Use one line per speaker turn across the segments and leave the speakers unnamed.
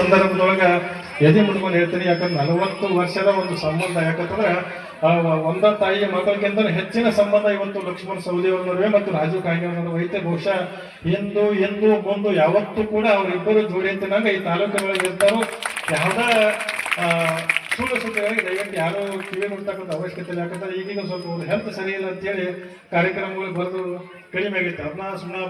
ಸಂದರ್ಭದೊಳಗ ಎದೆ ಮುಡ್ಕೊಂಡು ಹೇಳ್ತೀನಿ ಯಾಕಂದ್ರೆ ನಲವತ್ತು ವರ್ಷದ ಒಂದು ಸಂಬಂಧ. ಯಾಕಂತಂದ್ರೆ ಆ, ಒಂದ ತಾಯಿಯ ಮಕ್ಕಳಿಗಿಂತ ಹೆಚ್ಚಿನ ಸಂಬಂಧ ಇವತ್ತು ಲಕ್ಷ್ಮಣ ಸೌದಿ ನಡುವೆ ಮತ್ತು ರಾಜೀವ್ ಕಾಗೆ ಅವ್ರ ನಡುವೆ ಐತೆ. ಬಹುಶಃ ಎಂದು ಎಂದು ಬಂದು ಯಾವತ್ತೂ ಕೂಡ ಅವರಿಬ್ಬರು ಜೋಡಿ ಅಂತನಾಗ ಈ ತಾಲೂಕುಗಳಿಗೆ ಇರ್ತಾರೋ ಯಾವ್ದ ಸುಳ್ಳು ಸುದ್ದಿಗಾಗಿ ದಯವಿಟ್ಟು ಯಾರು ಕಿವಿ ನೋಡ್ತಕ್ಕಂಥ ಅವಶ್ಯಕತೆ ಇಲ್ಲ. ಯಾಕಂದ್ರೆ ಈಗೀಗ ಸ್ವಲ್ಪ ಹೆಲ್ತ್ ಸರಿ ಇಲ್ಲ ಅಂತೇಳಿ ಕಾರ್ಯಕ್ರಮಗಳು ಬರೆದು ಕಡಿಮೆ ಆಗಿತ್ತು. ಅದನ್ನ ಸುಮ್ಮನೆ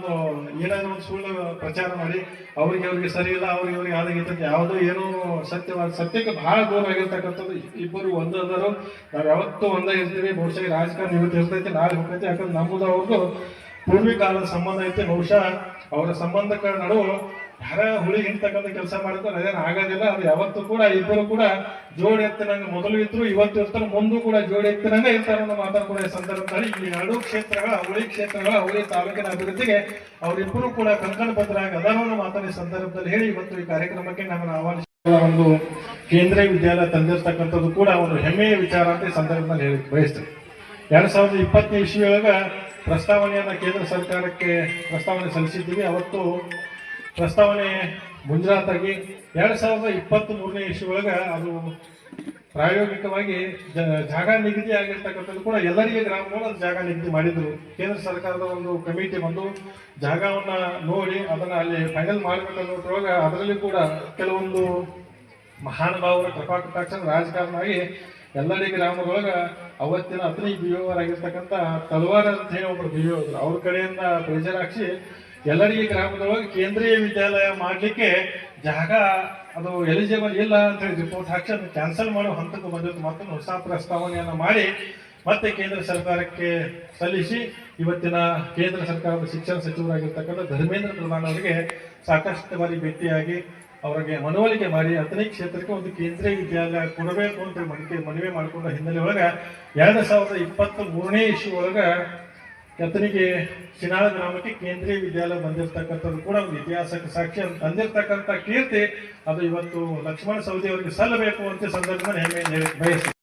ಏನಾದ್ರು ಒಂದು ಸುಳ್ಳು ಪ್ರಚಾರ ಮಾಡಿ, ಅವ್ರಿಗೆ ಅವ್ರಿಗೆ ಸರಿ ಇಲ್ಲ, ಅವ್ರಿಗೆ ಅವ್ರಿಗೆ ಅಂತ ಯಾವುದೋ ಏನೋ ಸತ್ಯವಾದ, ಸತ್ಯಕ್ಕೆ ಬಹಳ ದೂರ ಆಗಿರ್ತಕ್ಕಂಥದ್ದು ಇಬ್ಬರು ಒಂದಾದರು ನಾವು ಯಾವತ್ತೂ ಒಂದೇ ಇರ್ತೀವಿ, ಬಹುಶಃ ರಾಜಕಾರಣ ಇವತ್ತು ಇರ್ತೈತೆ, ನಾಳೆ ಹೋಗ್ತೈತೆ ಯಾಕಂದ್ರೆ ನಮ್ಮದು ಅವ್ರದ್ದು ಪೂರ್ವಿಕಾಲದ ಸಂಬಂಧ ಐತೆ. ಬಹುಶಃ ಅವರ ಸಂಬಂಧಕ್ಕ ನಡುವೆ ಯಾರ ಹುಳಿ ಹಿಂಡ್ತಕ್ಕಂಥ ಕೆಲಸ ಮಾಡಿದ್ರೆ, ಅದೇನು ಆಗೋದಿಲ್ಲ. ಅದು ಯಾವತ್ತೂ ಕೂಡ ಇಬ್ಬರು ಕೂಡ ಜೋಡಿ ಎತ್ತಿನಂಗೆ ಮೊದಲು ಇದ್ರು, ಇವತ್ತು ಇರ್ತಾರೆ, ಮುಂದೂ ಕೂಡ ಜೋಡಿ ಎತ್ತಿನಂಗೆ ಇರ್ತಾರೆ ಅನ್ನೋ ಮಾತನ್ನು ಕೂಡ ಸಂದರ್ಭದಲ್ಲಿ ಈ ಎರಡು ಕ್ಷೇತ್ರಗಳ, ಹುಳಿ ಕ್ಷೇತ್ರಗಳ, ಹುಳಿ ತಾಲೂಕಿನ ಅಭಿವೃದ್ಧಿಗೆ ಅವರಿಬ್ಬರು ಕೂಡ ಕಂಕಣ ಬದ್ಧರಾಗಿ ಅದಾರೋ ಅನ್ನೋ ಮಾತನ್ನು ಈ ಸಂದರ್ಭದಲ್ಲಿ ಹೇಳಿ ಇವತ್ತು ಈ ಕಾರ್ಯಕ್ರಮಕ್ಕೆ ನಮ್ಮನ್ನು ಆಹ್ವಾನಿಸಿದ ಒಂದು ಕೇಂದ್ರೀಯ ವಿದ್ಯಾಲಯ ತಂದಿರ್ತಕ್ಕಂಥದ್ದು ಕೂಡ ಒಂದು ಹೆಮ್ಮೆಯ ವಿಚಾರ ಅಂತ ಈ ಸಂದರ್ಭದಲ್ಲಿ ಹೇಳಿ ಬಯಸ್ತೀವಿ ಎರಡ್ ಸಾವಿರದ ಇಪ್ಪತ್ತನೇ ಇಸ್ವಿಯೊಳಗ ಪ್ರಸ್ತಾವನೆಯನ್ನ ಕೇಂದ್ರ ಸರ್ಕಾರಕ್ಕೆ ಪ್ರಸ್ತಾವನೆ ಸಲ್ಲಿಸಿದ್ದೀವಿ. ಅವತ್ತು ಪ್ರಸ್ತಾವನೆ ಮುಂಜಾತಾಗಿ ಎರಡ್ ಸಾವಿರದ ಇಪ್ಪತ್ತ್ ಮೂರನೇ ಇಸ್ವಿಯೊಳಗ ಅದು ಪ್ರಾಯೋಗಿಕವಾಗಿ ಜಾಗ ನಿಗದಿ ಆಗಿರ್ತಕ್ಕಂಥದ್ದು ಕೂಡ ಎಲ್ಲರಿಗೆ ಗ್ರಾಮಗಳು ಅದು ಜಾಗ ನಿಗದಿ ಮಾಡಿದ್ರು. ಕೇಂದ್ರ ಸರ್ಕಾರದ ಒಂದು ಕಮಿಟಿ ಬಂದು ಜಾಗವನ್ನ ನೋಡಿ ಅದನ್ನ ಅಲ್ಲಿ ಫೈನಲ್ ಮಾಡಬೇಕನ್ನೋದ್ರೊಳಗ ಅದರಲ್ಲಿ ಕೂಡ ಕೆಲವೊಂದು ಮಹಾನುಭಾವರ ಕೃಪಾ ಕಟಾಕ್ಷ ರಾಜಕಾರಣವಾಗಿ ಎಲ್ಲಡಿ ಗ್ರಾಮದೊಳಗೆ ಅವತ್ತಿನ ಹತ್ತನೇ ಬಿ ಆಗಿರ್ತಕ್ಕಂಥ ತಲವಾರ ಅಂತ ಹೇಳಿ ಒಬ್ರು ಬಿ ಓ ಅವ್ರ ಕಡೆಯಿಂದ ಪ್ರೆಷರ್ ಹಾಕ್ಸಿ ಎಲ್ಲಡಿಗೆ ಗ್ರಾಮದೊಳಗೆ ಕೇಂದ್ರೀಯ ವಿದ್ಯಾಲಯ ಮಾಡಲಿಕ್ಕೆ ಜಾಗ ಅದು ಎಲಿಜಿಬಲ್ ಇಲ್ಲ ಅಂತ ಹೇಳಿ ರಿಪೋರ್ಟ್ ಹಾಕಿ ಅದನ್ನು ಕ್ಯಾನ್ಸಲ್ ಮಾಡೋ ಹಂತಕ್ಕೆ ಬಂದಿತ್ತು. ಮತ್ತೊಂದು ಹೊಸ ಪ್ರಸ್ತಾವನೆಯನ್ನು ಮಾಡಿ ಮತ್ತೆ ಕೇಂದ್ರ ಸರ್ಕಾರಕ್ಕೆ ಸಲ್ಲಿಸಿ ಇವತ್ತಿನ ಕೇಂದ್ರ ಸರ್ಕಾರದ ಶಿಕ್ಷಣ ಸಚಿವರಾಗಿರ್ತಕ್ಕಂಥ ಧರ್ಮೇಂದ್ರ ಪ್ರಧಾನ್ ಅವರಿಗೆ ಸಾಕಷ್ಟು ಬಾರಿ ಭೇಟಿಯಾಗಿ ಅವರಿಗೆ ಮನವೊಲಿಕೆ ಮಾಡಿ ಹತ್ತನೇ ಕ್ಷೇತ್ರಕ್ಕೆ ಒಂದು ಕೇಂದ್ರೀಯ ವಿದ್ಯಾಲಯ ಕೊಡಬೇಕು ಅಂತ ಮನವಿ ಮನವಿ ಮಾಡಿಕೊಂಡ ಹಿನ್ನೆಲೆ ಒಳಗೆ ಎರಡು ಸಾವಿರದ ಇಪ್ಪತ್ತ್ ಮೂರನೇ ಇಶ್ಯೂ ಒಳಗ ಕೆತ್ತನಿಗೆ ಶಿನಾಳ ಗ್ರಾಮಕ್ಕೆ ಕೇಂದ್ರೀಯ ವಿದ್ಯಾಲಯ ಬಂದಿರತಕ್ಕಂಥದ್ದು ಕೂಡ ಒಂದು ಇತಿಹಾಸಕ್ಕೆ ಸಾಕ್ಷಿ ತಂದಿರತಕ್ಕಂಥ ಕೀರ್ತಿ, ಅದು ಇವತ್ತು ಲಕ್ಷ್ಮಣ ಸವದಿ ಅವರಿಗೆ ಸಲ್ಲಬೇಕು ಅಂತ ಸಂದರ್ಭದಲ್ಲಿ ಹೆಮ್ಮೆ ಬಯಸ್ತೀನಿ.